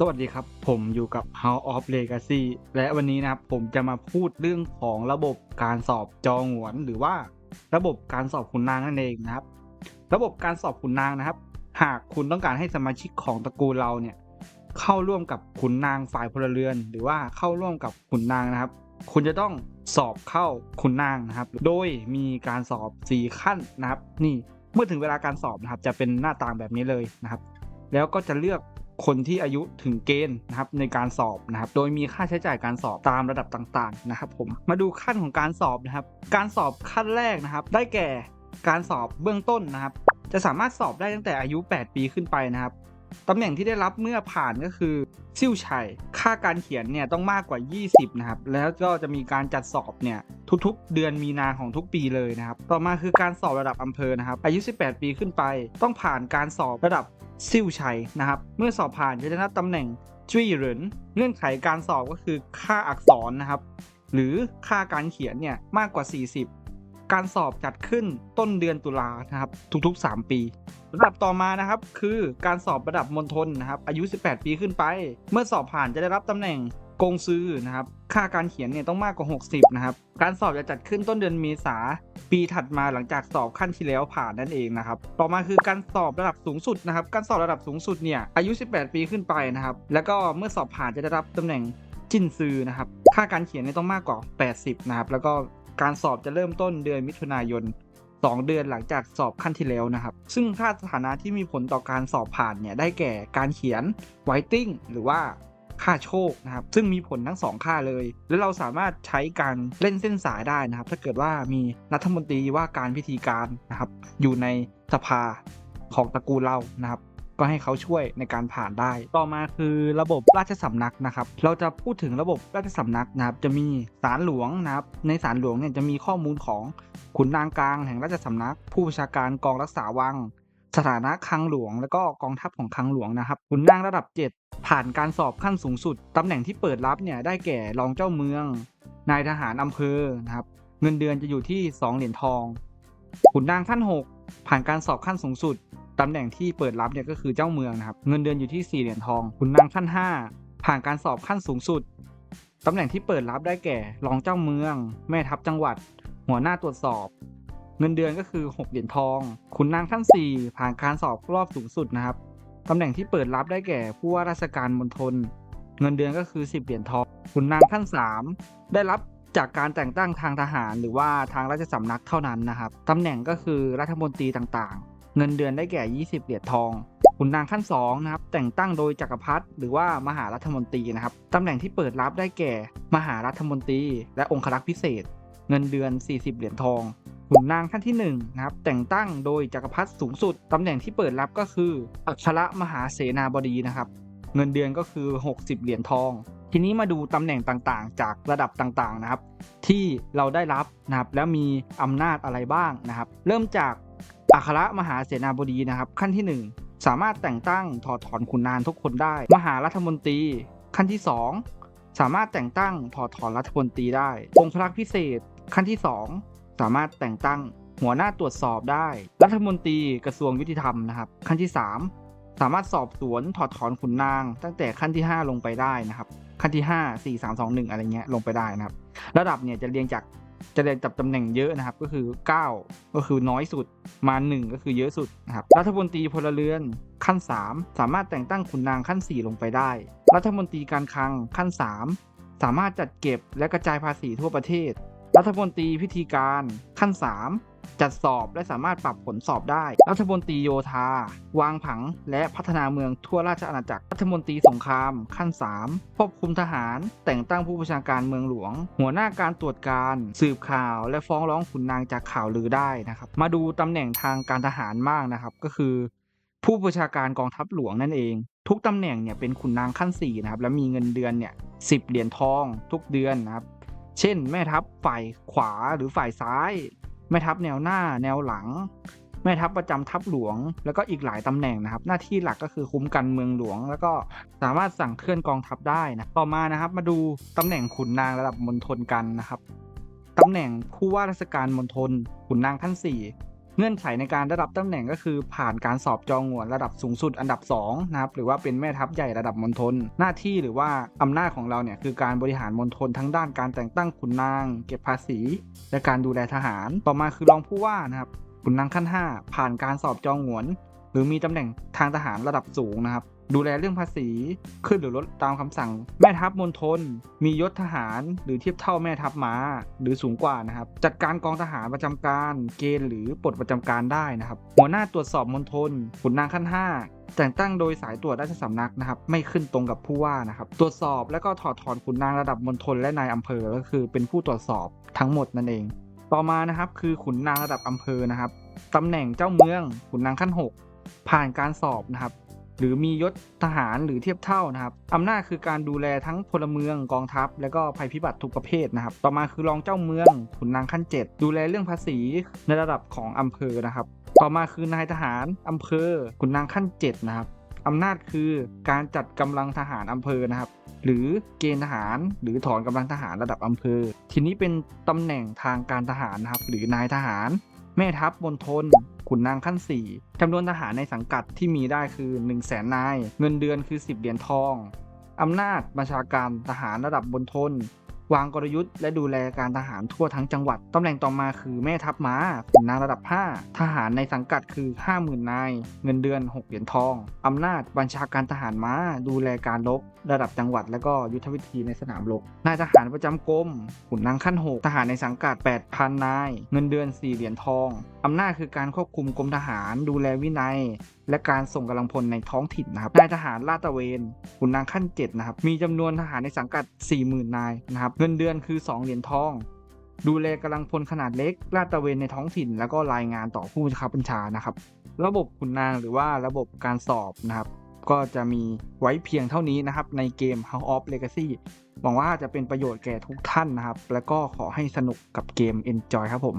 สวัสดีครับ ผมอยู่กับ House of Legacy และวันนี้นะครับผมจะมาพูดเรื่องของระบบการสอบจองหวน หรือว่าระบบการสอบขุนนางนั่นเองนะครับ ระบบการสอบขุนนางนะครับ หากคุณต้องการให้สมาชิกของตระกูลเราเนี่ยเข้าร่วมกับขุนนางฝ่ายพลเรือน หรือว่าเข้าร่วมกับขุนนางนะครับ คุณจะต้องสอบเข้าขุนนางนะครับ โดยมีการสอบ 4 ขั้นนะครับ นี่เมื่อถึงเวลาการสอบนะครับ จะเป็นหน้าต่างแบบนี้เลยนะครับ แล้วก็จะเลือก คนที่อายุถึงเกณฑ์นะครับในการสอบนะครับ โดยมีค่าใช้จ่ายการสอบตามระดับต่างๆนะครับผมมาดูขั้นของการสอบนะครับ การสอบขั้นแรกนะครับ ได้แก่การสอบเบื้องต้นนะครับ จะสามารถสอบได้ตั้งแต่อายุ 8 ปีขึ้นไปนะครับ ตำแหน่งที่ได้รับเมื่อผ่านก็คือซิ่วชัย ค่าการเขียนเนี่ยต้องมากกว่า 20 นะครับ แล้วก็จะมีการจัดสอบเนี่ยทุกๆ เดือนมีนาของทุกปีเลยนะครับ ต่อมาคือการสอบระดับอำเภอนะครับ อายุ 18 ปีขึ้นไป ต้องผ่านการสอบระดับซิ่วชัยนะครับ เมื่อสอบผ่านจะได้รับตำแหน่งจุ้ยเหรินเงื่อนไขการสอบก็คือค่าอักษรนะครับ หรือค่าการเขียนเนี่ยมากกว่า 40 การสอบจัดขึ้นต้นเดือนตุลานะครับทุกๆ 3 ปีระดับต่อมานะครับคือการสอบระดับมณฑลนะครับอายุ 18 ปีขึ้นไป เมื่อสอบผ่านจะได้รับตำแหน่งกงซือนะครับค่าการเขียนเนี่ยต้องมากกว่า 60 นะครับ การสอบจะจัดขึ้นต้นเดือนเมษาปีถัดมาหลังจากสอบขั้นที่แล้วผ่านนั่นเองนะครับ ต่อมาคือการสอบระดับสูงสุดนะครับ การสอบระดับสูงสุดเนี่ยอายุ 18 ปีขึ้นไปนะครับ แล้วก็เมื่อสอบผ่านจะได้รับตำแหน่งจินซือนะครับ ค่าการเขียนเนี่ยต้องมากกว่า 80 นะครับ แล้วก็ การสอบจะเริ่มต้นเดือนมิถุนายน 2 เดือนหลังจากสอบขั้นที่แล้วนะครับ ซึ่งค่าสถานะที่มีผลต่อการสอบผ่านเนี่ยได้แก่การเขียนไวติ้งหรือว่าค่าโชคนะครับ ซึ่งมีผลทั้ง 2 ค่าเลย และเราสามารถใช้การเล่นเส้นสายได้นะครับ ถ้าเกิดว่ามีรัฐมนตรีว่าการพิธีการนะครับ อยู่ในสภาของตระกูลเรานะครับ ก็ให้เขาช่วยในการผ่านได้ ต่อมาคือระบบราชสำนักนะครับ เราจะพูดถึงระบบราชสำนักนะครับ จะมีศาลหลวงนะครับ ในศาลหลวงเนี่ยจะมีข้อมูลของขุนนางกลางแห่งราชสำนัก ผู้บัญชาการกองรักษาวัง สถานะคลังหลวง แล้วก็กองทัพของคลังหลวงนะครับขุนนางระดับ 7 ผ่านการสอบขั้นสูงสุดตำแหน่งที่เปิดรับเนี่ยได้แก่รองเจ้าเมือง นายทหารอำเภอนะครับ เงินเดือนจะอยู่ที่ 2 เหรียญทองขุนนางขั้น 6 ผ่านการสอบขั้นสูงสุด ตำแหน่งที่เปิดรับเนี่ยก็คือเจ้าเมืองนะครับ เงินเดือนอยู่ที่ 4 เหรียญทองขุนนางขั้น 5 ผ่านการสอบขั้นสูงสุด ตำแหน่งที่เปิดรับได้แก่ รองเจ้าเมือง แม่ทัพจังหวัด หัวหน้าตรวจสอบ เงินเดือนก็คือ 6 เหรียญทองขุนนางขั้น 4 ผ่านการสอบรอบสูงสุดนะครับ ตำแหน่งที่เปิดรับได้แก่ผู้ว่าราชการมณฑล เงินเดือนก็คือ 10 เหรียญทองขุนนางขั้น 3 ได้รับจากการแต่งตั้งทางทหารหรือว่าทางราชสำนักเท่านั้นนะครับ ตำแหน่งก็คือรัฐมนตรีต่าง เงินเดือนได้แก่ 20 เหรียญทองขุนนางขั้น2นะครับแต่งตั้งโดยจักรพรรดิหรือว่ามหารัฐมนตรีนะครับตำแหน่งที่เปิดรับได้แก่ มหารัฐมนตรี และองครักษ์พิเศษ เงินเดือน 40 เหรียญทองขุนนางขั้นที่1นะครับแต่งตั้งโดยจักรพรรดิสูงสุดตำแหน่งที่เปิดรับก็คือ อัครมหาเสนาบดีนะครับเงินเดือนก็คือ 60 เหรียญทอง ทีนี้มาดูตำแหน่งต่างๆ จากระดับต่างๆนะครับ ที่เราได้รับนะครับแล้วมีอำนาจอะไรบ้างนะครับ เริ่มจาก อัครมหาเสนาบดีนะครับขั้นที่ 1 สามารถแต่งตั้งถอดถอนขุนนางทุกคนได้ มหารัฐมนตรี ขั้นที่ 2 สามารถแต่งตั้งถอดถอนรัฐมนตรีได้องครักษ์พิเศษ ขั้นที่ 2 สามารถแต่งตั้งหัวหน้าตรวจสอบได้ รัฐมนตรีกระทรวงยุติธรรมนะครับขั้นที่ 3 สามารถสอบสวนถอดถอนขุนนาง ตั้งแต่ขั้นที่ 5 ลงไปได้นะครับขั้นที่ 5 4 3 2 1 อะไรเงี้ยลงไปได้นะครับ ระดับเนี่ยจะเรียงจาก จะได้จับตำแหน่งเยอะนะครับ ก็คือ 9 ก็คือน้อยสุดมา 1 ก็คือเยอะสุดนะครับรัฐมนตรีพลเรือนขั้น 3 สามารถแต่งตั้งขุนนางขั้น 4 ลงไปได้ รัฐมนตรีการคลังขั้น 3 สามารถจัดเก็บและกระจายภาษีทั่วประเทศ รัฐมนตรีพิธีการขั้น 3 จัดสอบและสามารถปรับผลสอบได้ รัฐมนตรีโยธา วางผังและพัฒนาเมืองทั่วราชอาณาจักร รัฐมนตรีสงคราม ขั้น 3 ควบคุมทหาร แต่งตั้งผู้บัญชาการเมืองหลวง หัวหน้าการตรวจการ สืบข่าว และฟ้องร้องขุนนางจากข่าวลือได้นะครับ มาดูตำแหน่งทางการทหารมากนะครับ ก็คือ ผู้บัญชาการกองทัพหลวงนั่นเอง ทุกตำแหน่งเนี่ยเป็นขุนนางขั้น4นะครับ แล้วมีเงินเดือนเนี่ยสิเหรียญทอง ทุกเดือนนะครับ เช่น แม่ทัพฝ่ายขวาหรือฝ่ายซ้าย แม่ทัพแนวหน้า แนวหลัง แม่ทัพประจำทัพหลวง แล้วก็อีกหลายตำแหน่งนะครับ หน้าที่หลักก็คือคุ้มกันเมืองหลวง แล้วก็สามารถสั่งเคลื่อนกองทัพได้นะต่อมานะครับ มาดูตำแหน่งขุนนางระดับมณฑลกันนะครับตำแหน่งผู้ว่าราชการมณฑลขุนนางขั้น4 เงื่อนไขในการได้รับตำแหน่งก็คือผ่านการสอบจองหวนระดับสูงสุดอันดับ2นะครับหรือว่าเป็นแม่ทัพใหญ่ระดับมณฑลหน้าที่หรือว่าอำนาจของเราเนี่ยคือการบริหารมณฑลทั้งด้านการแต่งตั้งขุนนาง เก็บภาษี และการดูแลทหาร ต่อมาคือรองผู้ว่านะครับขุนนางขั้น 5 ผ่านการสอบจองหวน หรือมีตำแหน่งทางทหารระดับสูงนะครับ ดูแลเรื่องภาษีขึ้นหรือลดตามคำสั่ง แม่ทัพมณฑลมียศทหารหรือเทียบเท่าแม่ทัพม้า หรือสูงกว่านะครับ จัดการกองทหารประจำการเกณฑ์หรือปลดประจำการได้นะครับ หัวหน้าตรวจสอบมณฑลขุนนางขั้น 5แต่งตั้งโดยสายตรวจราชสำนักนะครับ ไม่ขึ้นตรงกับผู้ว่านะครับ ตรวจสอบแล้วก็ถอดถอนขุนนางระดับมณฑลและนายอำเภอก็คือเป็นผู้ตรวจสอบทั้งหมดนั่นเอง ต่อมานะครับคือขุนนางระดับอำเภอนะครับตำแหน่งเจ้าเมืองขุนนางขั้น 6 ผ่านการสอบนะครับ หรือมียศทหารหรือเทียบเท่านะครับอำนาจคือการดูแลทั้งพลเมืองกองทัพ และก็ภัยพิบัติทุกประเภทนะครับ ต่อมาคือรองเจ้าเมืองขุนนางขั้น 7 ดูแลเรื่องภาษีในระดับของอำเภอนะครับ ต่อมาคือนายทหารอำเภอขุนนางขั้น 7 นะครับอำนาจคือการจัดกำลังทหารอำเภอนะครับ หรือเกณฑ์ทหารหรือถอนกำลังทหารระดับอำเภอ ทีนี้เป็นตำแหน่งทางการทหารนะครับ หรือนายทหาร แม่ทัพมณฑลขุนนางขั้น 4จำนวนทหารในสังกัดที่มีได้คือ 1 0 0 0 0แสนนาย เงินเดือนคือ 10 เหรียญทองอำนาจบัญชาการทหารระดับบนทน วางกลยุทธ์และดูแลการทหารทั่วทั้งจังหวัด ตำแหน่งต่อมาคือแม่ทัพม้าขุนนางระดับ 5 ทหารในสังกัดคือ 50,000 นาย เงินเดือน 6 เหรียญทอง อำนาจบัญชาการทหารม้า ดูแลการรบระดับจังหวัด และก็ยุทธวิธีในสนามรบ นายทหารประจำกรมขุนนางขั้น 6 ทหารในสังกัด 8,000 นาย เงินเดือน 4 เหรียญทอง อำนาจคือการควบคุมกรมทหาร ดูแลวินัย และการส่งกำลังพลในท้องถิ่นนะครับนายทหารลาดตระเวนขุนนางขั้น7นะครับมีจำนวนทหารในสังกัด 40,000 นายนะครับเงินเดือนคือ 2 เหรียญทอง ดูแลกำลังพลขนาดเล็กลาดตระเวนในท้องถิ่น แล้วก็รายงานต่อผู้บังคับบัญชานะครับระบบขุนนางหรือว่าระบบการสอบนะครับก็จะมีไว้เพียงเท่านี้นะครับในเกม House of Legacy หวังว่าจะเป็นประโยชน์แก่ทุกท่านนะครับ แล้วก็ขอให้สนุกกับเกม Enjoy ครับผม